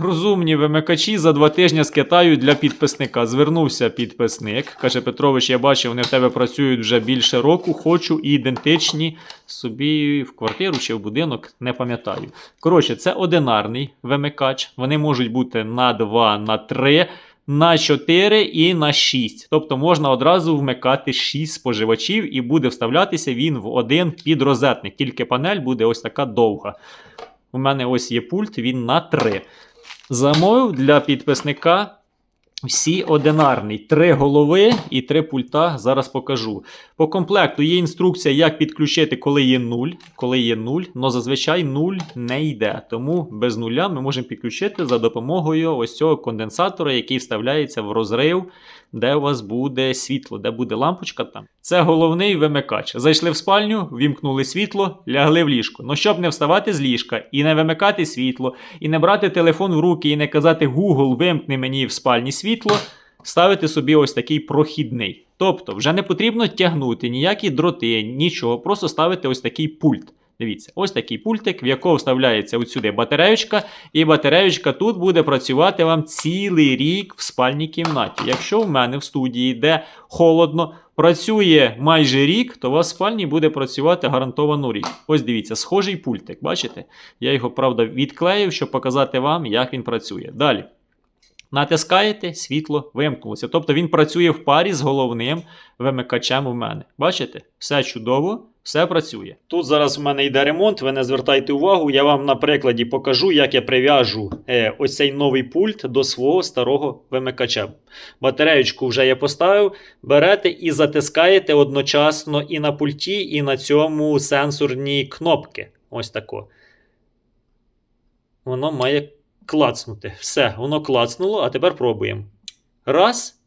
Розумні вимикачі за два тижні з Китаю для підписника. Звернувся підписник. Каже Петрович, я бачив, вони в тебе працюють вже більше року. Хочу і ідентичні собі в квартиру чи в будинок, не пам'ятаю. Коротше, це одинарний вимикач. Вони можуть бути на 2, на 3, на 4 і на 6. Тобто можна одразу вмикати 6 споживачів і буде вставлятися він в один підрозетник. Тільки панель буде ось така довга. У мене ось є пульт, він на 3. Замовив для підписника всі одинарний. Три голови і три пульта. Зараз покажу. По комплекту є інструкція, як підключити, коли є 0. Коли є 0, але зазвичай 0 не йде. Тому без нуля ми можемо підключити за допомогою ось цього конденсатора, який вставляється в розрив, де у вас буде світло, де буде лампочка там. Це головний вимикач. Зайшли в спальню, вімкнули світло, лягли в ліжко. Ну щоб не вставати з ліжка і не вимикати світло, і не брати телефон в руки, і не казати Google, вимкни мені в спальні світло, ставити собі ось такий прохідний. Тобто, вже не потрібно тягнути ніякі дроти, нічого, просто ставити ось такий пульт. Дивіться, ось такий пультик, в якого вставляється от сюди батареючка, і батареючка тут буде працювати вам цілий рік в спальній кімнаті. Якщо в мене в студії, де холодно, працює майже рік, то у вас в спальні буде працювати гарантовано рік. Ось дивіться, схожий пультик, бачите? Я його, правда, відклеїв, щоб показати вам, як він працює. Далі. Натискаєте, світло вимкнулося. Тобто він працює в парі з головним вимикачем у мене. Бачите? Все чудово, все працює. Тут зараз в мене йде ремонт, ви не звертайте увагу. Я вам на прикладі покажу, як я прив'яжу е, ось цей новий пульт до свого старого вимикача. Батареючку вже я поставив. Берете і затискаєте одночасно і на пульті, і на цьому сенсорні кнопки. Ось тако. Воно має клацнути. Все, воно клацнуло, а тепер пробуємо. Раз.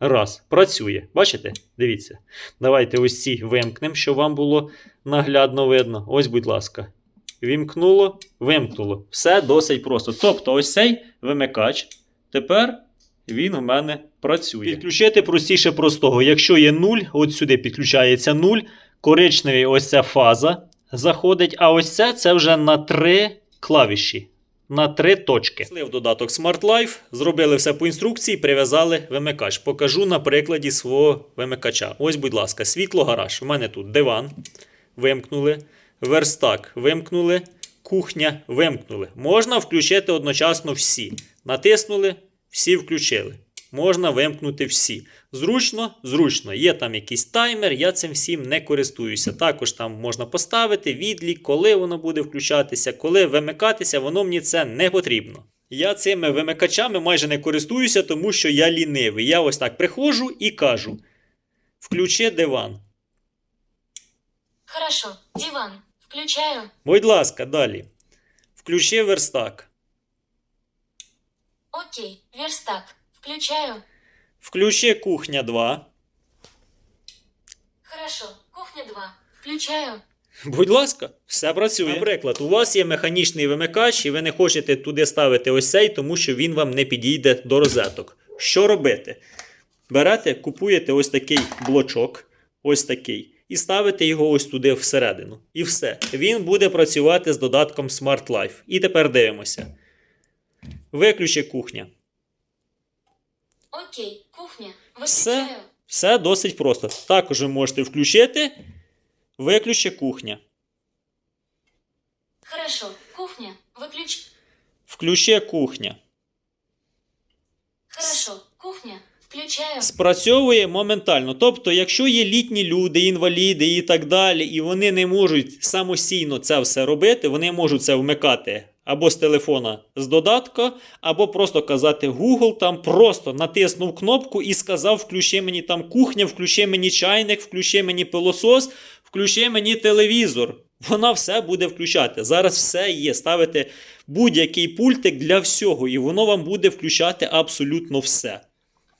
Раз. Працює. Бачите? Дивіться. Давайте ось ці вимкнемо, щоб вам було наглядно видно. Ось, будь ласка. Вімкнуло, вимкнуло. Все досить просто. Тобто, ось цей вимикач. Тепер він у мене працює. Підключити простіше простого. Якщо є 0, от сюди підключається 0. Коричневий ось ця фаза заходить, а ось це це вже на три клавіші. На три точки. Слив додаток Smart Life, зробили все по інструкції, прив'язали вимикач. Покажу на прикладі свого вимикача. Ось, будь ласка, світло гараж. У мене тут диван. Вимкнули. Верстак вимкнули. Кухня вимкнули. Можна включити одночасно всі. Натиснули, всі включили. Можна вимкнути всі. Зручно, зручно. Є там якийсь таймер, я цим всім не користуюся. Також там можна поставити відлік, коли воно буде включатися, коли вимикатися, воно мені це не потрібно. Я цими вимикачами майже не користуюся, тому що я лінивий. Я ось так приходжу і кажу: включи диван. Хорошо, диван. Включаю. Будь ласка, далі. Включи верстак. Окей, верстак. Включаю. Включи кухня 2. Хорошо, кухня 2. Включаю. Будь ласка, все працює. Наприклад, у вас є механічний вимикач, і ви не хочете туди ставити ось цей, тому що він вам не підійде до розеток. Що робити? Берете, купуєте ось такий блочок, ось такий, і ставите його ось туди всередину. І все. Він буде працювати з додатком Smart Life. І тепер дивимося. Виключи кухня. Окей, кухня. Все. Все досить просто. Також ви можете включити, виключи кухня. Хорошо, кухня. Выключ. Включи кухня. Хорошо, кухня. Включаю. спрацьовує моментально. Тобто, якщо є літні люди, інваліди і так далі, і вони не можуть самостійно це все робити, вони можуть це вмикати або з телефона з додатка, або просто казати Google, там просто натиснув кнопку і сказав: включи мені там кухня, включи мені чайник, включи мені пилосос, включи мені телевізор. Вона все буде включати. Зараз все є. Ставите будь-який пультик для всього, і воно вам буде включати абсолютно все.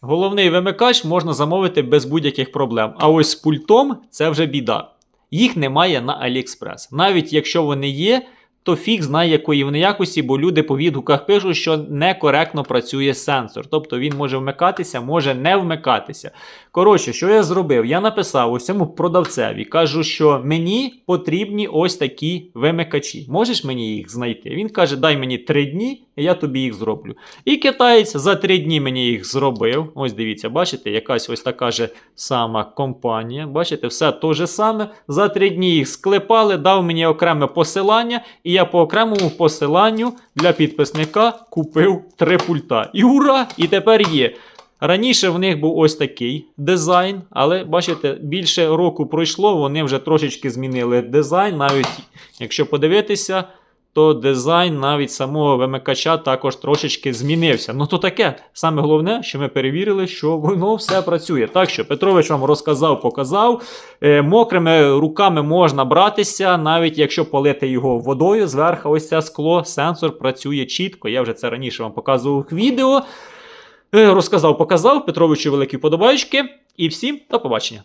Головний вимикач можна замовити без будь-яких проблем. А ось з пультом це вже біда. Їх немає на AliExpress. Навіть якщо вони є, то фіг знає, якої вони якості, бо люди по відгуках пишуть, що некоректно працює сенсор. Тобто він може вмикатися, може не вмикатися. Коротше, що я зробив? Я написав ось цьому продавцеві, кажу, що мені потрібні ось такі вимикачі. Можеш мені їх знайти? Він каже: дай мені три дні, і я тобі їх зроблю. І китаєць за три дні мені їх зробив. Ось дивіться, бачите, якась ось така же сама компанія. Бачите, все те же саме. За три дні їх склепали, дав мені окреме посилання, я по окремому посиланню для підписника купив три пульта. І ура! І тепер є. Раніше в них був ось такий дизайн, але бачите, більше року пройшло, вони вже трошечки змінили дизайн. Навіть якщо подивитися, то дизайн навіть самого вимикача також трошечки змінився. Ну то таке. Саме головне, що ми перевірили, що воно все працює. Так що Петрович вам розказав, показав. Е, мокрими руками можна братися, навіть якщо полити його водою, зверху ось це скло, сенсор працює чітко. Я вже це раніше вам показував в відео. Е, Розказав, показав. Петровичу великі подобаючки. І всім до побачення.